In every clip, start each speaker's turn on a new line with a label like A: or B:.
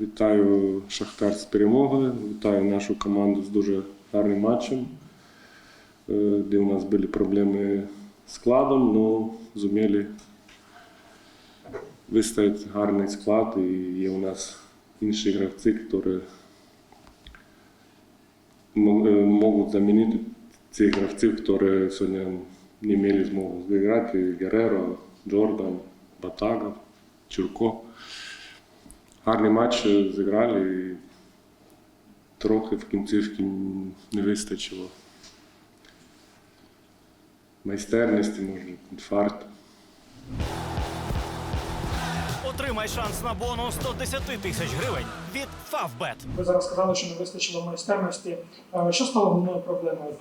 A: Вітаю Шахтар з перемогою. Вітаю нашу команду з дуже гарним матчем, е, де у нас були проблеми з складом, але зуміли виставити гарний склад. І є у нас інші гравці, які е, можуть замінити цих гравців, які сьогодні не мали змогу зіграти. Гереро, Джордан, Батагов, Чурко. Гарний матч зіграли і трохи в кінцівці не вистачило. Майстерності, може, інфаркт.
B: Отримай шанс на бонус 110 тисяч гривень від Favbet.
C: Ви зараз сказали, що не вистачило майстерності. Е, Що стало головною проблемою?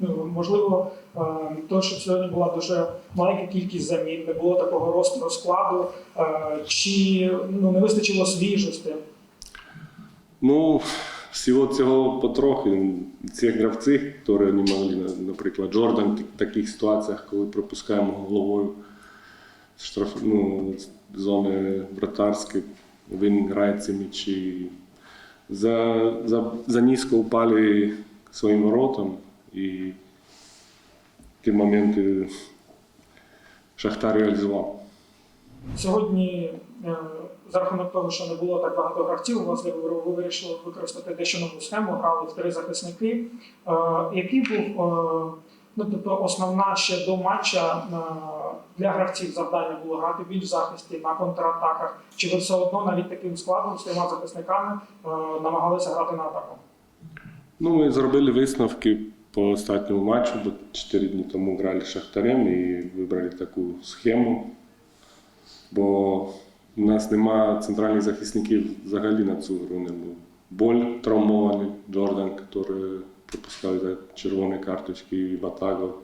C: Ну, можливо, е, то, що сьогодні була дуже маленька кількість замін, не було такого росту розкладу, е, чи ну, не вистачило свіжості.
A: Ну, всього цього потрохи. Ці гравці, які на- наприклад, Джордан в таких ситуаціях, коли пропускаємо головою з штраф, ну, зони вратарської, він грає ці м'ячі. За, за, за низько упали своїм воротам і ті моменти Шахтар реалізував.
C: Сьогодні, е, за рахунок того, що не було так багато гравців, у вас ви ви вирішили використати дещо нову схему, грали в три захисники. Е, Який був е, ну, тобто основна ще до матча для гравців завдання було грати більш в захисті на контратаках? Чи ви все одно навіть таким складом з трьома захисниками намагалися грати на атаку?
A: Ну, ми зробили висновки по останньому матчу, бо 4 дні тому грали з Шахтарем і вибрали таку схему. Бо у нас нема центральних захисників взагалі на цю гру не було. Боль травмований, Джордан, який пропускав за червоні карточки, і Батагов.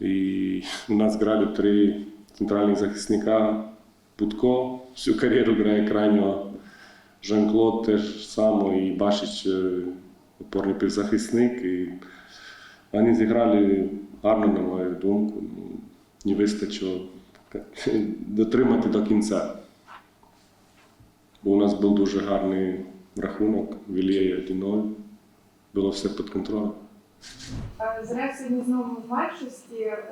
A: І у нас грали три центральних захисника. Будко всю кар'єру грає крайнього. Жан-Клод теж само, і Башич е, опорний півзахисник. І вони зіграли гарно, на мою думку. Ну, Не вистачило дотримати до кінця. Бо у нас був дуже гарний рахунок, Вілєє 1-0. Було все під контролем.
D: Е, Зоря знову в меншості е,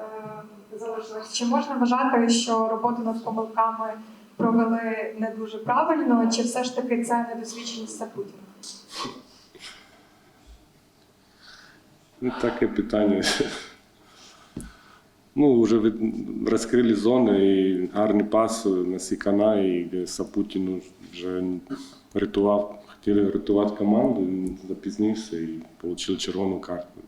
D: залишилась. Чи можна вважати, що роботу над помилками провели не дуже правильно, чи все ж таки це недосвідченість Сапутіна?
A: Ну, таке питання. Ну, вже від... розкрили зони і гарний пас на Сікана, і де Сапутін вже рятував, хотіли рятувати команду, він запізнився і отримав червону картку.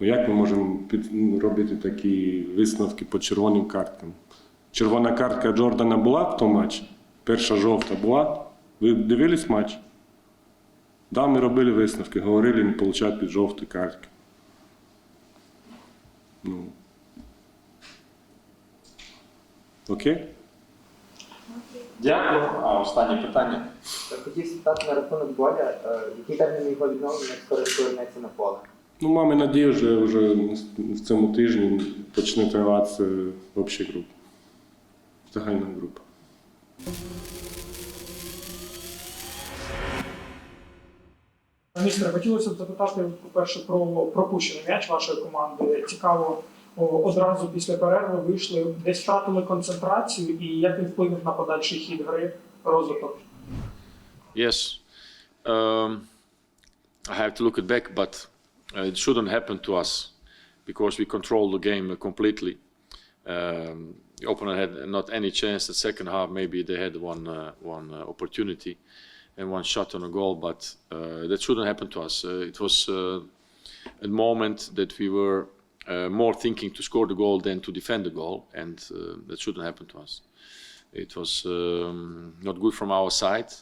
A: Ну, як ми можемо під... робити такі висновки по червоним карткам? Червона картка Джордана була в тому матчі? Перша жовта була? Ви дивились матч? Так, да, ми робили висновки, говорили, не отримати жовті картки. Ну. Окей?
E: Дякую. А останнє питання.
F: Хотів спитати на рахунок Боля, е, який термін його відновлення скоро повернеться на поле.
A: Ну, мами надію, що вже в цьому тижні почне тренуватися в общій групі. Загальна група.
C: Містер, хотілося б запитати, по-перше, про пропущений м'яч вашої команди. Цікаво, одразу після перерви вийшли, десь втратили концентрацію, і як він вплинув на подальший хід гри, розвиток.
E: Yes. Um, I have to look it back, but uh, it shouldn't happen to us because we control the game completely. Um, the opponent had not any chance. The second half, maybe they had one uh, one uh, opportunity and one shot on a goal, but uh, that shouldn't happen to us. Uh, it was uh, a moment that we were uh, more thinking to score the goal than to defend the goal, and uh, that shouldn't happen to us. It was um, not good from our side.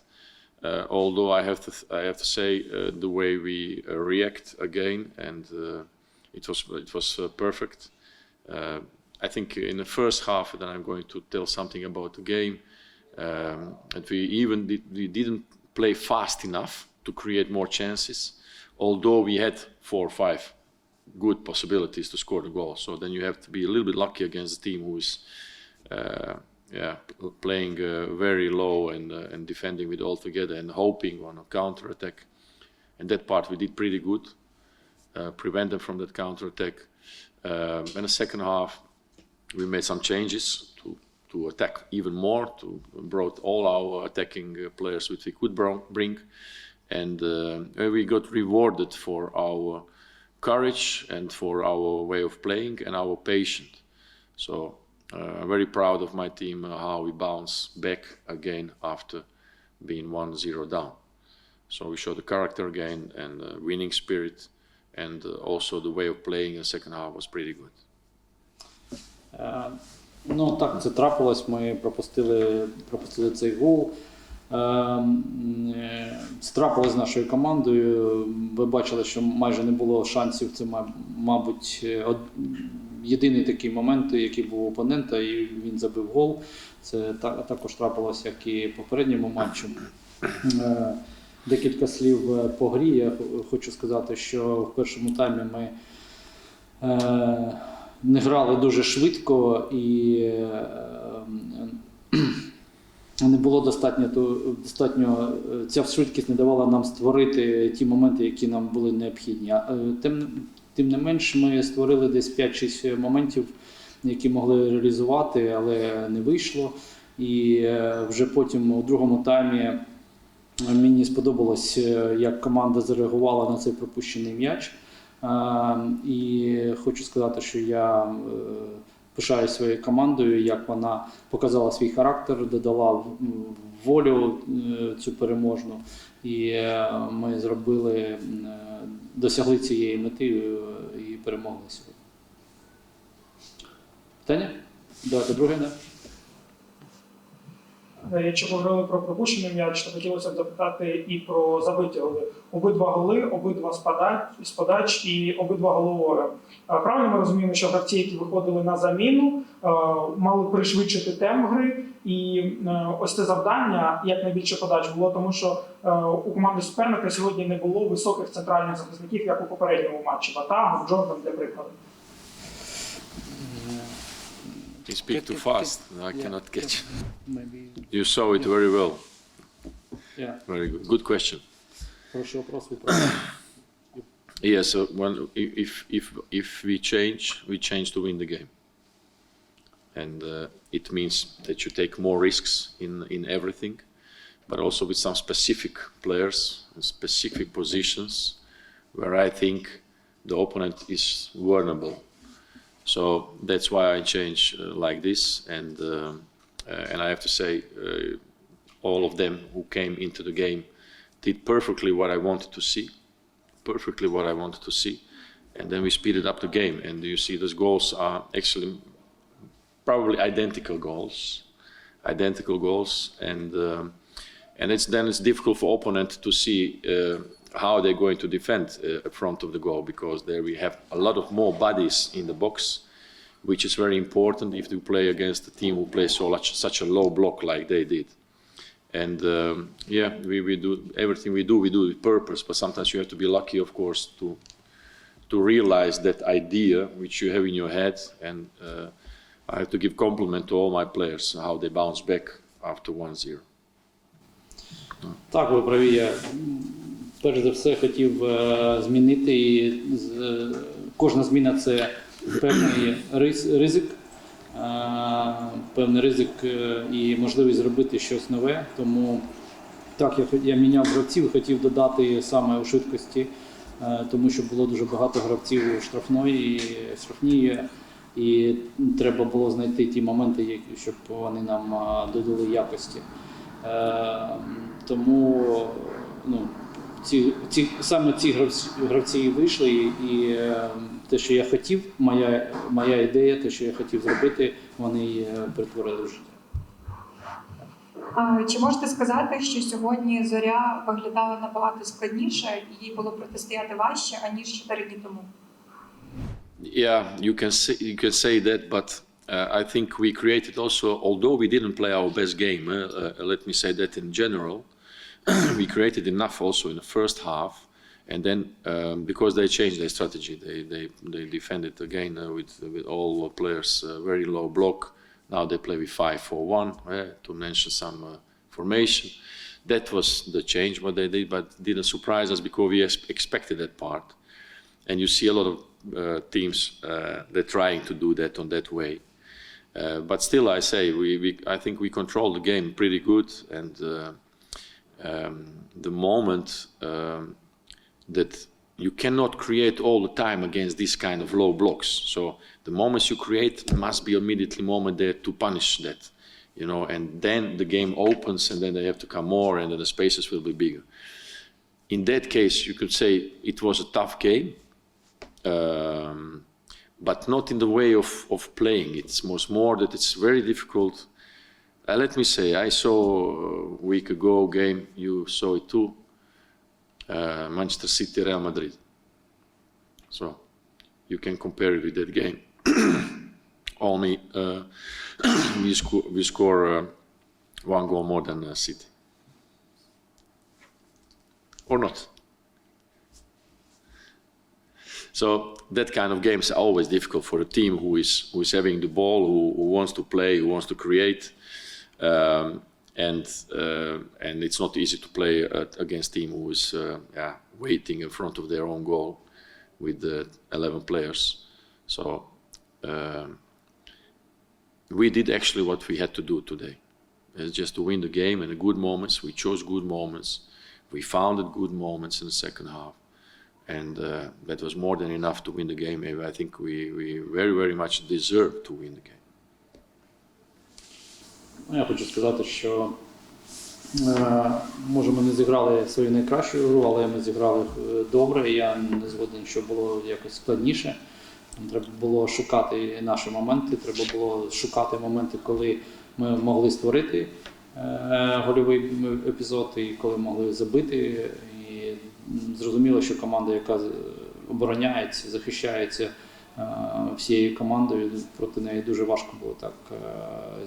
E: Uh, although I have to, I have to say the way we react again, and it was it was perfect. I think in the first half, then I'm going to tell something about the game. Um, and we even we didn't play fast enough to create more chances, although we had four or five good possibilities to score the goal. So then you have to be a little bit lucky against a team who is uh, yeah, playing uh, very low and uh, and defending with all together and hoping on a counter attack. And that part we did pretty good, uh, prevent them from that counter attack. Um, in the second half, we made some changes to to attack even more. To brought all our attacking uh, players which we could bring, and uh, we got rewarded for our courage and for our way of playing and our patience. So uh, I'm very proud of my team uh, how we bounce back again after being 1-0 down. So we showed the character again and uh, winning spirit, and uh, also the way of playing in the second half was pretty good.
G: Е, Ну так, це трапилось. Ми пропустили, пропустили цей гол. Це трапилось з нашою командою. Ви бачили, що майже не було шансів. Це, мабуть, е, єдиний такий момент, який був опонента, і він забив гол. Це також трапилось, як і попередньому матчі. Е, Декілька слів е, по грі. Я хочу сказати, що в першому таймі ми. Не грали дуже швидко і е, не було достатньо, то- достатньо е, ця швидкість не давала нам створити ті моменти, які нам були необхідні. Е, Тим, тим не менш, ми створили десь 5-6 моментів, які могли реалізувати, але не вийшло. І вже потім у другому таймі мені сподобалось, як команда зареагувала на цей пропущений м'яч. Е, І хочу сказати, що я е, пишаю своєю командою, як вона показала свій характер, додала волю е, цю переможну. І е, ми зробили, досягли цієї мети і перемогли сьогодні. Питання? Давайте друге, да?
C: Е, Якщо говорили про пропущений м'яч, то хотілося б запитати і про забиті голи. Обидва голи, обидва з подач, і обидва головою. Е, Правильно ми розуміємо, що гравці, які виходили на заміну, е, мали пришвидшити темп гри. І ось це завдання, як найбільше подач було, тому що у команди суперника сьогодні не було високих центральних захисників, як у попередньому матчі. Ватагов, Джордан для прикладу.
E: You speak
G: Get-
E: too
G: get-
E: fast,
G: get-
E: I
G: yeah,
E: cannot
G: get-
E: catch.
G: Maybe.
E: You saw it very well.
G: Yeah.
E: Very good. Good question.
G: Хороший вопрос. ви праві.
E: Yes, so when if if if we change, we change to win the game, and uh, it means that you take more risks in in everything, but also with some specific players and specific positions where I think the opponent is vulnerable. so that's why I change uh, like this, and um, uh, and I have to say, uh, all of them who came into the game did perfectly what I wanted to see perfectly what I wanted to see. And then we speeded up the game. And you see those goals are actually probably identical goals, identical goals. And, um, and it's, then it's difficult for opponent to see uh, how they're going to defend uh, in front of the goal because there we have a lot of more bodies in the box, which is very important if you play against a team who plays so much, such a low block like they did. And um, yeah, we, we do everything we do, we do with purpose. But sometimes you have to be lucky, of course, to to realize that idea which you have in your head. And uh, I have to give compliment to all my players how they bounce back after 1-0.
G: Так, ви праві. Перш за все хотів е, змінити. І е, кожна зміна це певний ризик, е, певний ризик і можливість зробити щось нове. Тому так, я, я міняв гравців, хотів додати саме у швидкості, тому що було дуже багато гравців у штрафної, і штрафній, і треба було знайти ті моменти, щоб вони нам додали якості. Тому ну, ці, ці, саме ці гравці, гравці і вийшли, і, і е, те, що я хотів, моя, моя ідея, те, що я хотів зробити, вони е, перетворили в життя.
D: А, Чи можете сказати, що сьогодні зоря виглядала набагато складніше і їй було протистояти важче, аніж 4 дні тому?
E: Yeah, you can say you can say that, but uh, I think we created also. Although we didn't play our best game, uh, uh, let me say that in general, we created enough also in the first half, and then um, because they changed their strategy, they they, they defended again uh, with with all players uh, very low block. Now they play with 5-4-1, eh, to mention some uh, formation. That was the change what they did, but didn't surprise us because we ex- expected that part. And you see a lot of uh, teams uh, they're trying to do that on that way. But still, I say we, we I think we control the game pretty good, and um, the moment um, that you cannot create all the time against this kind of low blocks. So the moments you create must be immediately moment there to punish that, you know, and then the game opens, and then they have to come more, and then the spaces will be bigger. In that case, you could say it was a tough game. Um, but not in the way of, of playing. It was more that it's very difficult. Uh, let me say, I saw a week ago game, you saw it too, uh, Manchester City, Real Madrid. So you can compare it with that game. Only uh, we, sco- we score uh, one goal more than uh, City. Or not. So that kind of games are always difficult for a team who is who is having the ball, who, who wants to play, who wants to create, um, and uh, and it's not easy to play uh, against team who is uh, yeah waiting in front of their own goal with the 11 players. So um, we did actually what we had to do today. It's just to win the game and the good moments. We chose good moments. We founded good moments in the second half and uh, that was more than enough to win the game. I think we, we very, very much deserve to win the game.
G: Ну, Я хочу сказати, що е, може ми не зіграли свою найкращу гру, але ми зіграли е, добре. Я не згоден, що було якось складніше. Треба було шукати наші моменти, треба було шукати моменти, коли ми могли створити е, гольовий епізод і коли могли забити. І зрозуміло, що команда, яка обороняється, захищається всією командою, проти неї дуже важко було так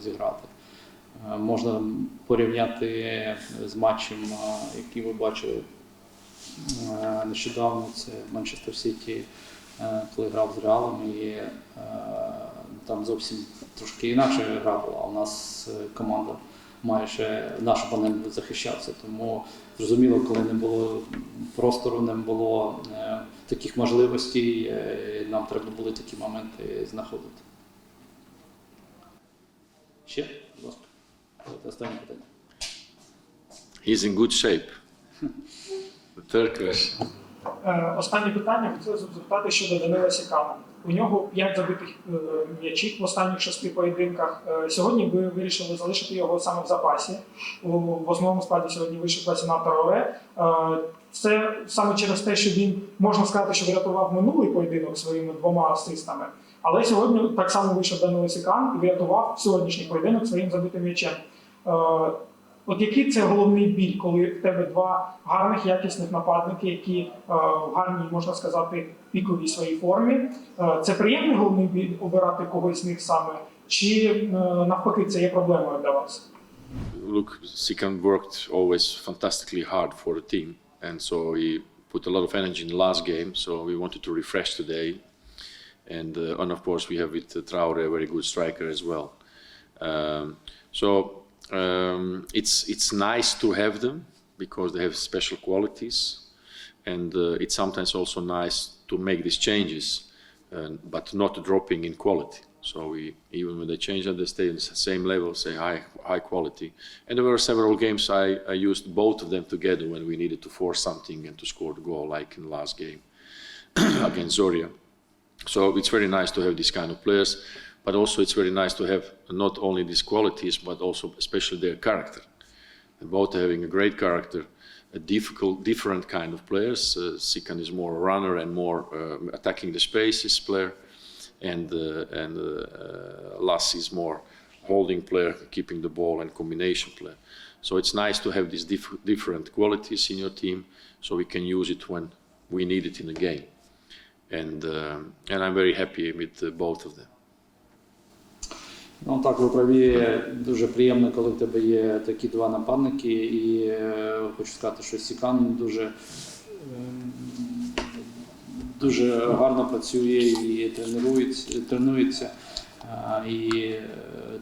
G: зіграти. Е, Можна порівняти з матчем, е, який ви бачили е, нещодавно. Це Манчестер Сіті, коли грав з Реалом, і там зовсім трошки інакше гра була. У нас команда майже наш опонент захищався. Тому зрозуміло, коли не було простору, не було таких можливостей, нам треба були такі моменти знаходити. Ще, будь Останнє питання.
E: He's in good shape. The third question.
C: Е, Останнє питання хотілося б запитати щодо Данила Сікана. У нього 5 забитих е, м'ячів в останніх шести поєдинках. Е, Сьогодні ви вирішили залишити його саме в запасі. У в основному складі сьогодні вийшов Класіна Тарове. Е, Це саме через те, що він можна сказати, що врятував минулий поєдинок своїми двома асистами. Але сьогодні так само вийшов Данило Сікан і врятував сьогоднішній поєдинок своїм забитим м'ячем. Е, От який це головний біль, коли в тебе два гарних якісних нападники, які е, в гарній, можна сказати, піковій своїй формі. Е, це приємний головний біль обирати когось з них саме, чи навпаки це є проблемою для вас?
E: Look, Sikan worked always fantastically hard for the team, and so he put a lot of energy in the last game. So we wanted to refresh today, and uh, and of course we have with Traore a very good striker as well. Um, so um, it's it's nice to have them because they have special qualities, and uh, it's sometimes also nice to make these changes, uh, but not dropping in quality. So we even when they change they stay on the same level, say high high quality. And there were several games I, I used both of them together when we needed to force something and to score the goal, like in the last game against Zoria. So it's very nice to have these kind of players, but also it's very nice to have not only these qualities, but also especially their character. And both having a great character, a difficult, different kind of players. Uh, Sikan is more a runner and more um, attacking the spaces player, and uh, and uh, uh, Lass is more holding player, keeping the ball and combination player. So it's nice to have these diff- different qualities in your team, so we can use it when we need it in the game. And um and I'm very happy with uh, both of them.
G: Ну так, ви праві, дуже приємно, коли в тебе є такі два нападники, і е, хочу сказати, що Сікан дуже, ем, дуже гарно працює і тренується. тренується. І е,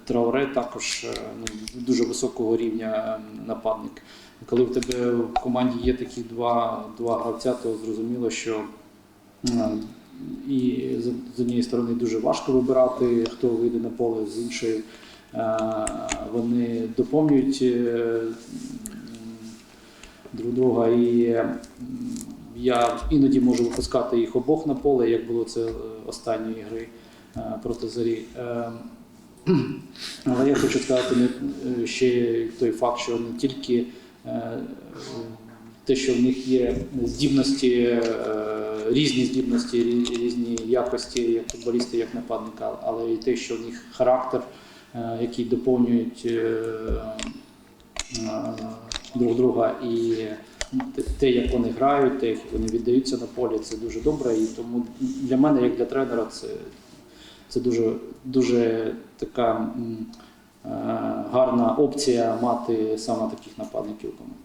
G: Трауре також е, ну, дуже високого рівня ем, нападник. Коли в тебе в команді є такі два, два гравця, то зрозуміло, що е, і з- однієї сторони дуже важко вибирати, хто вийде на поле, з іншої е, вони доповнюють е, друг друга. І я іноді можу випускати їх обох на поле, як було це е, останньої гри проти зорі. Е, Але я хочу сказати ще той факт, що не тільки те, що в них є здібності, е, різні здібності, різні якості як футболіста, як нападника, але і те, що в них характер, е, який доповнюють е, друг друга, і те- як вони грають, те, як вони віддаються на полі, це дуже добре. І тому для мене, як для тренера, це, це дуже, дуже така гарна опція мати саме таких нападників у команді.